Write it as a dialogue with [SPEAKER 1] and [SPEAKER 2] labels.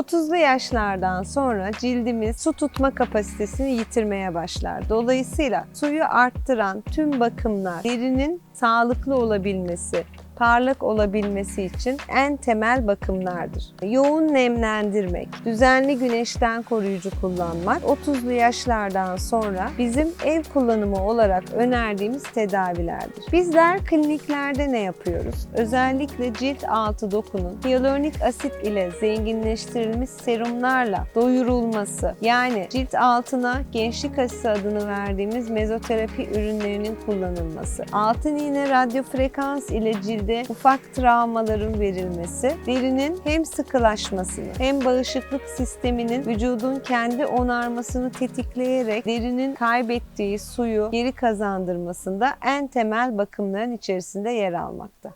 [SPEAKER 1] 30'lu yaşlardan sonra cildimiz su tutma kapasitesini yitirmeye başlar. Dolayısıyla suyu arttıran tüm bakımlar derinin sağlıklı olabilmesi, parlak olabilmesi için en temel bakımlardır. Yoğun nemlendirmek, düzenli güneşten koruyucu kullanmak 30'lu yaşlardan sonra bizim ev kullanımı olarak önerdiğimiz tedavilerdir. Bizler kliniklerde ne yapıyoruz? Özellikle cilt altı dokunun hyaluronik asit ile zenginleştirilmiş serumlarla doyurulması yani cilt altına gençlik aşısı adını verdiğimiz mezoterapi ürünlerinin kullanılması, altın iğne radyo frekans ile cilde ufak travmaların verilmesi, derinin hem sıkılaşmasını hem bağışıklık sisteminin vücudun kendi onarmasını tetikleyerek derinin kaybettiği suyu geri kazandırmasında en temel bakımların içerisinde yer almakta.